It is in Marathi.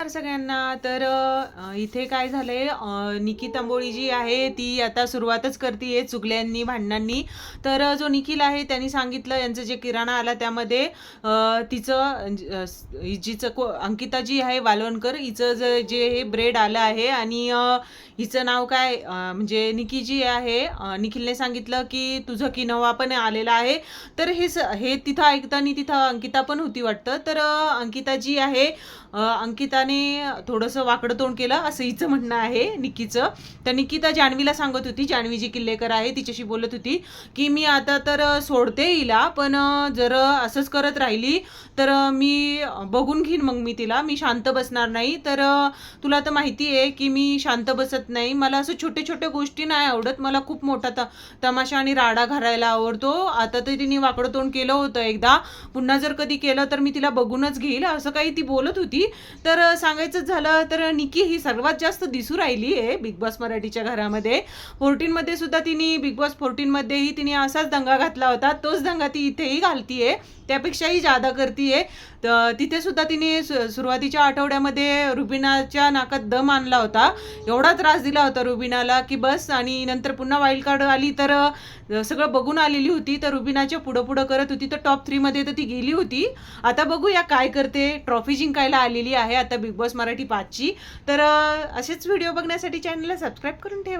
नमस्कार सगळ्यांना. तर इथे काय झालंय निकी तंबोळी जी आहे ती आता सुरुवातच करते चुगल्यांनी भांडणांनी. तर जो निखिल आहे त्यांनी सांगितलं यांचं जे किराणा आला त्यामध्ये तिचं जिचं स- को अंकिता जी आहे वालवणकर. हिचं जे हे ब्रेड आलं आहे आणि हिचं नाव काय? म्हणजे निकी जी आहे निखिलने सांगितलं की तुझं किनोवा पण आलेला आहे. तर हे स हे तिथं ऐकताना तिथं अंकिता पण होती वाटतं. तर अंकिता जी आहे. अंकिताने थोडंसं वाकडं तोंड केलं असं हिचं म्हणणं आहे निकीचं. तर निकिता जान्हवीला सांगत होती जान्हवी जी किल्लेकर आहे तिच्याशी बोलत होती की मी आता तर सोडते हिला पण जर असंच करत राहिली तर मी बघून घेईन मग मी तिला. मी शांत बसणार नाही. तर तुला तर माहिती आहे की मी शांत बसत नाही. मला असं छोटे छोटे गोष्टी नाही आवडत. मला खूप मोठा त तमाशा आणि राडा घालायला आवडतो. आता तर तिने वाकडं तोंड केलं होतं एकदा. पुन्हा जर कधी केलं तर मी तिला बघूनच घेईल. असं काही ती बोलत होती. तर सांगायचं झालं तर निकी ही सर्वात जास्त दिसू राहिली आहे बिग बॉस मराठीच्या घरामध्ये. फोर्टीनमध्ये सुद्धा तिने बिग बॉस फोर्टीनमध्येही तिने असाच दंगा घातला होता. तोच दंगा ती इथेही घालतीये. त्यापेक्षाही जादा करतीये. तर तिथे सुद्धा तिने सु- सुरुवातीच्या आठवड्यामध्ये रुबिनाच्या नाकात दम आणला होता. एवढा त्रास दिला होता रुबिनाला की बस आणि नंतर पुन्हा वाईल्ड कार्ड आली तर सगळं बघून आलेली होती. तर रुबिनाच्या पुढं पुढं करत होती. तर टॉप थ्रीमध्ये तर ती गेली होती. आता बघूया काय करते. ट्रॉफी जिंकायला आलेली आहे आता बिग बॉस मराठी पाचची. तर असेच व्हिडिओ बघण्यासाठी चॅनलला सबस्क्राईब करून ठेवा.